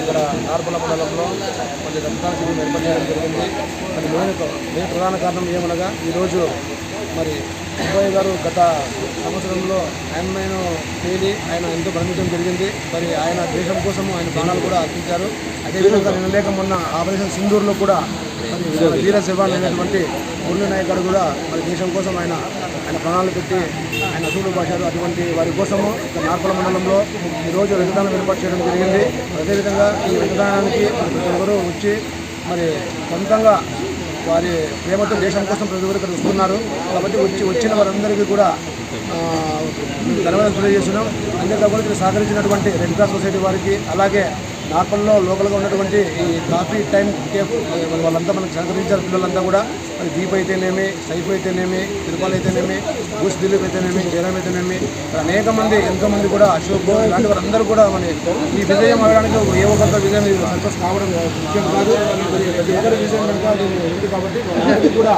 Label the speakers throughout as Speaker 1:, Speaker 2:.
Speaker 1: ఇక్కడ నార్పల మండలంలో కొన్ని రక్తదాన శిబిరం ఏర్పాటు చేయడం జరిగింది. మరి మెయిన్ మెయిన్ ప్రధాన కారణం ఏమనగా ఈరోజు మరి సుబ్బయ్య గారు గత సంవత్సరంలో ఆయన తేలి ఆయన ఎంతో మరణించడం జరిగింది. మరి ఆయన దేశం కోసం ఆయన ప్రాణాలు కూడా అర్పించారు. అదేవిధంగా నిన్న లేక మొన్న ఆపరేషన్ సింధూర్లో కూడా మరి వీర శివాన్ అనేటువంటి మురళీ నాయక్ గారు కూడా మరి దేశం కోసం ఆయన ఆయన ప్రాణాలు పెట్టి ఆయన అసూలు భాషారు అటువంటి వారి కోసము ఇక్కడ నార్పల మండలంలో ఈరోజు రక్తదానం ఏర్పాటు చేయడం జరిగింది. అదేవిధంగా ఈ రక్తదానానికి ప్రతి ఒక్కరూ వచ్చి మరి సొంతంగా వారి ప్రేమతో దేశం కోసం ప్రతి ఒక్కరు ఇక్కడ వస్తున్నారు. కాబట్టి వచ్చి వచ్చిన వారందరికీ కూడా ధన్యవాదాలు తెలియజేస్తున్నాం. అంతేకాకుండా ఇక్కడ సహకరించినటువంటి రెడ్ క్రాస్ సొసైటీ వారికి అలాగే నార్పల్లో లోకల్గా ఉన్నటువంటి ఈ కాఫీ టైం కేఫ్ వాళ్ళంతా మనకు సహకరించారు పిల్లలంతా కూడా. మరి దీప్ అయితేనేమి సైఫ్ అయితేనేమి తిరుపాల్ అయితేనేమి బుష్ దిలీప్ అయితేనేమి జయరామ్ అయితేనేమి అనేక మంది ఎంతో మంది కూడా అశోక్ ఇలాంటి వారందరూ కూడా మరి ఈ విజయం అవడానికి ఏ ఒక్కరితో విజయం ఇది సంతోషం కావడం ముఖ్యం కాదు. ప్రతి ఒక్కరి విజయం కనుక అది ఉంది కాబట్టి కూడా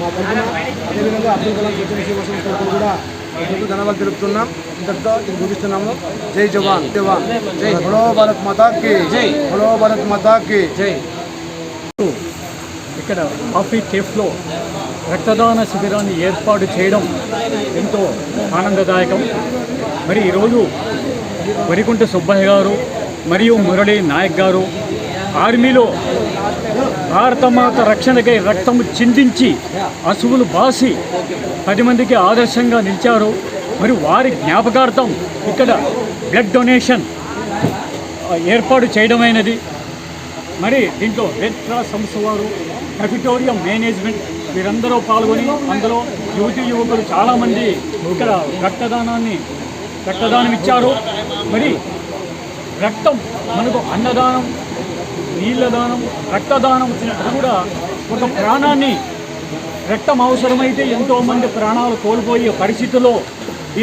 Speaker 1: మా తరఫున అదేవిధంగా అబ్దుల్ కలాం స్వచ్ఛ శ్రీవాసం కూడా ప్రజలకు ధన్యవాదాలు తెలుపుతున్నాం. ఇంతటితో ఇది ముగిస్తున్నాము. జై జవాన్. జవాన్. జై హలో భారత్ మాతాకి. జై. హలో భారత్ మాతాకి. జై.
Speaker 2: ఇక్కడ కాఫీ కేఫ్లో రక్తదాన శిబిరాన్ని ఏర్పాటు చేయడం ఎంతో ఆనందదాయకం. మరి ఈరోజు వరికుంట సుబ్బయ్య గారు మరియు మురళీ నాయక్ గారు ఆర్మీలో భారతమాత రక్షణకై రక్తము చిందించి అసువులు బాసి పది మందికి ఆదర్శంగా నిలిచారు. మరి వారి జ్ఞాపకార్థం ఇక్కడ బ్లడ్ డొనేషన్ ఏర్పాటు చేయడమైనది. మరి దీంట్లో రెడ్ క్రాస్ సంస్థ వారు క్యాపిటోరియం మేనేజ్మెంట్ వీరందరూ పాల్గొని అందులో యువతి యువకులు చాలామంది ఇక్కడ రక్తదానాన్ని రక్తదానం ఇచ్చారు. మరి రక్తం మనకు అన్నదానం నీళ్ళ దానం రక్తదానం అది కూడా ఒక ప్రాణాన్ని రక్తం అవసరమైతే ఎంతోమంది ప్రాణాలు కోల్పోయే పరిస్థితిలో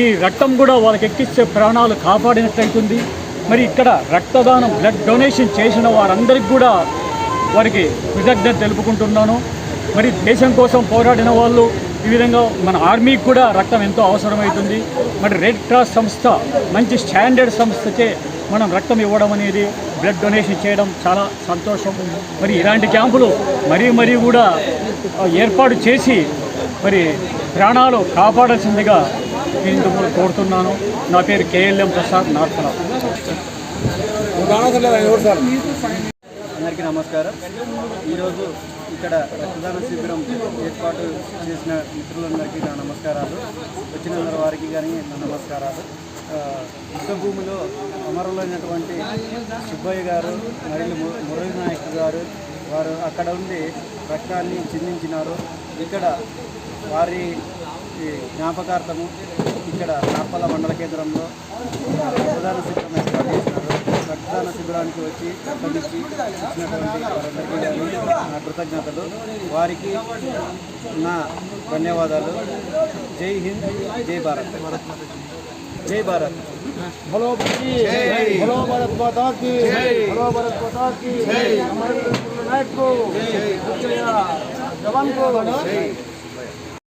Speaker 2: ఈ రక్తం కూడా వాళ్ళకి ఎక్కిస్తే ప్రాణాలు కాపాడినట్టయితుంది. మరి ఇక్కడ రక్తదానం బ్లడ్ డొనేషన్ చేసిన వారందరికీ కూడా వారికి కృతజ్ఞత తెలుపుకుంటున్నాను. మరి దేశం కోసం పోరాడిన వాళ్ళు ఈ విధంగా మన ఆర్మీకి కూడా రక్తం ఎంతో అవసరమవుతుంది. మరి రెడ్ క్రాస్ సంస్థ మంచి స్టాండర్డ్ సంస్థచే మనం రక్తం ఇవ్వడం అనేది బ్లడ్ డొనేషన్ చేయడం చాలా సంతోషం. మరి ఇలాంటి క్యాంపులు మరీ మరీ కూడా ఏర్పాటు చేసి మరి ప్రాణాలు కాపాడాల్సిందిగా నేను కోరుతున్నాను. నా పేరు కేఎల్ఎం ప్రసాద్ నార్కల
Speaker 3: అందరికీ నమస్కారం. ఈరోజు ఇక్కడ రక్తదాన శిబిరం ఏర్పాటు చేసిన మిత్రులందరికీ నా నమస్కారాలు. వచ్చిన వారికి కానీ నా నమస్కారాలు. యుద్ధభూమిలో అమరులైనటువంటి సుబ్బయ్య గారు మరియు ము- మురళీ నాయక్ గారు వారు అక్కడ ఉండి రక్తాన్ని చిందించినారు. ఇక్కడ వారి ఈ జ్ఞాపకార్థము ఇక్కడ నాపల మండల కేంద్రంలో రక్తదాన శిబిరం ఏర్పాటు చేసినారు. రక్తదాన శిబిరానికి వచ్చి రక్తమిచ్చి ఇచ్చినటువంటి వారందరికీ నా కృతజ్ఞతలు. వారికి నా ధన్యవాదాలు. జై హింద్ జై భారత్. जय भारत
Speaker 1: भलो की भलो भारत माता की भलो भारत माता की हमारे नायक को जवान को